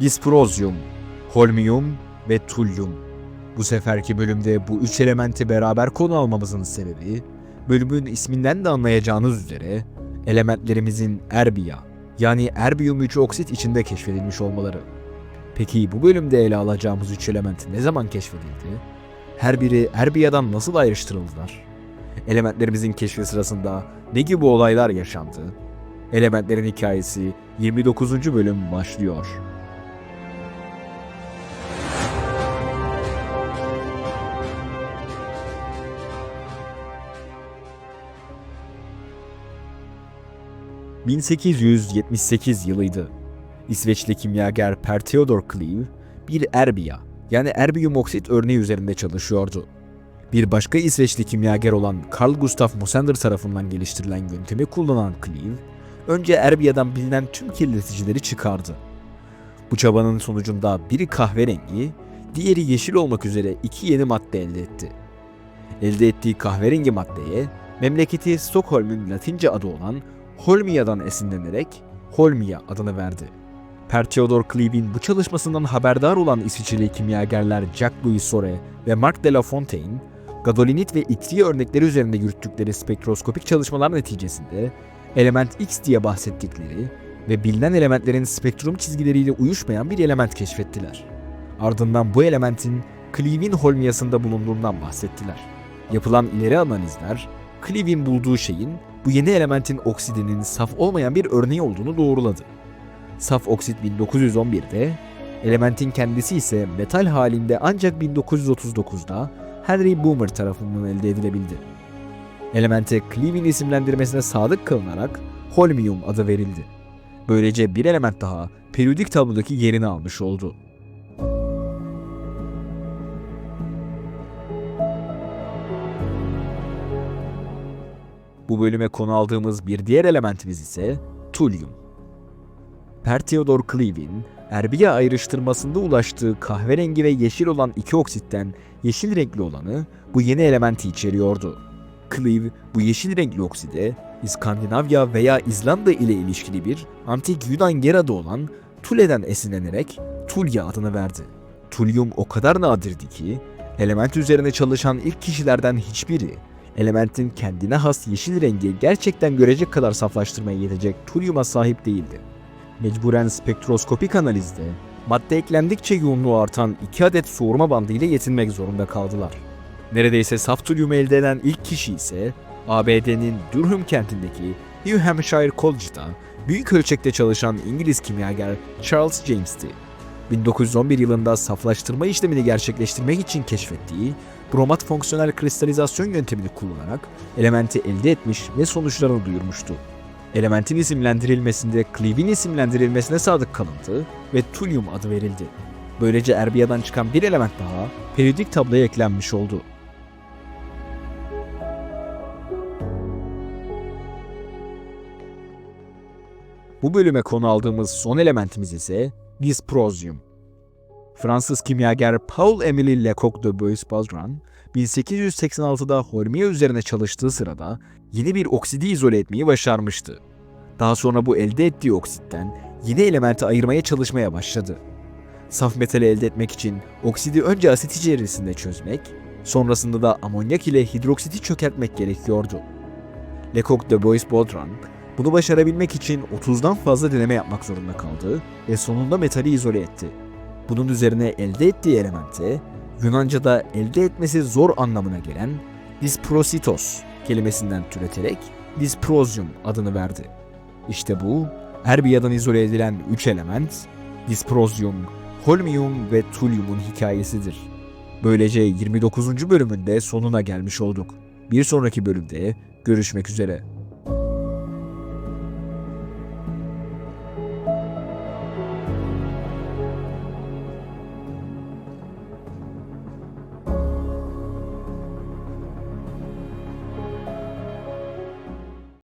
Disprozyum, holmium ve tulyum. Bu seferki bölümde bu üç elementi beraber konu almamızın sebebi, bölümün isminden de anlayacağınız üzere elementlerimizin erbiya yani erbiyum 3 oksit içinde keşfedilmiş olmaları. Peki bu bölümde ele alacağımız üç element ne zaman keşfedildi? Her biri erbiya'dan nasıl ayrıştırıldılar? Elementlerimizin keşfi sırasında ne gibi olaylar yaşandı? Elementlerin hikayesi 29. bölüm başlıyor. ...1878 yılıydı. İsveçli kimyager Per Theodor Cleve bir erbiya yani erbiyum oksit örneği üzerinde çalışıyordu. Bir başka İsveçli kimyager olan Carl Gustav Mosander tarafından geliştirilen yöntemi kullanan Cleve, önce erbiya'dan bilinen tüm kirleticileri çıkardı. Bu çabanın sonucunda biri kahverengi, diğeri yeşil olmak üzere iki yeni madde elde etti. Elde ettiği kahverengi maddeye memleketi Stockholm'un Latince adı olan Holmia'dan esinlenerek Holmia adını verdi. Per Theodor Cleve'in bu çalışmasından haberdar olan İsviçreli kimyagerler Jack Louis Sore ve Marc de la Fontaine, gadolinit ve itri örnekleri üzerinde yürüttükleri spektroskopik çalışmalar neticesinde element X diye bahsettikleri ve bilinen elementlerin spektrum çizgileriyle uyuşmayan bir element keşfettiler. Ardından bu elementin Cleve'in holmiyasında bulunduğundan bahsettiler. Yapılan ileri analizler, Cleve'in bulduğu şeyin bu yeni elementin oksidinin saf olmayan bir örneği olduğunu doğruladı. Saf oksit 1911'de, elementin kendisi ise metal halinde ancak 1939'da Henry Boomer tarafından elde edilebildi. Elemente Cleve'in isimlendirmesine sadık kalınarak holmium adı verildi. Böylece bir element daha periyodik tablodaki yerini almış oldu. Bu bölüme konu aldığımız bir diğer elementimiz ise tulyum. Per Theodor Cleve'in erbiye ayrıştırmasında ulaştığı kahverengi ve yeşil olan iki oksitten yeşil renkli olanı bu yeni elementi içeriyordu. Cleve bu yeşil renkli okside İskandinavya veya İzlanda ile ilişkili bir antik Yunan yer adı olan Tule'den esinlenerek Tulya adını verdi. Tulyum o kadar nadirdi ki element üzerine çalışan ilk kişilerden hiçbiri elementin kendine has yeşil rengi gerçekten görecek kadar saflaştırmaya yetecek tulyuma sahip değildi. Mecburen spektroskopik analizde madde eklendikçe yoğunluğu artan iki adet soğurma bandı ile yetinmek zorunda kaldılar. Neredeyse saf tulyumu elde eden ilk kişi ise ABD'nin Durham kentindeki New Hampshire College'da büyük ölçekte çalışan İngiliz kimyager Charles James'ti. 1911 yılında saflaştırma işlemini gerçekleştirmek için keşfettiği bromat fonksiyonel kristalizasyon yöntemini kullanarak elementi elde etmiş ve sonuçlarını duyurmuştu. Elementin isimlendirilmesinde Cleve'in isimlendirilmesine sadık kalındı ve Tulyum adı verildi. Böylece Erbiya'dan çıkan bir element daha periyodik tabloya eklenmiş oldu. Bu bölüme konu aldığımız son elementimiz ise disprozyum. Fransız kimyager Paul Émile Lecoq de Bois-Bazran, 1886'da Holmia üzerine çalıştığı sırada yeni bir oksidi izole etmeyi başarmıştı. Daha sonra bu elde ettiği oksitten yeni elementi ayırmaya çalışmaya başladı. Saf metali elde etmek için oksidi önce asit içerisinde çözmek, sonrasında da amonyak ile hidroksiti çökertmek gerekiyordu. Lecoq de Bois-Baudran bunu başarabilmek için 30'dan fazla deneme yapmak zorunda kaldı ve sonunda metali izole etti. Bunun üzerine elde ettiği elemente Yunanca'da elde etmesi zor anlamına gelen disprositos kelimesinden türeterek disprozyum adını verdi. İşte bu Erbiya'dan izole edilen üç element disprozyum, holmium ve tulyumun hikayesidir. Böylece 29. bölümünde sonuna gelmiş olduk. Bir sonraki bölümde görüşmek üzere.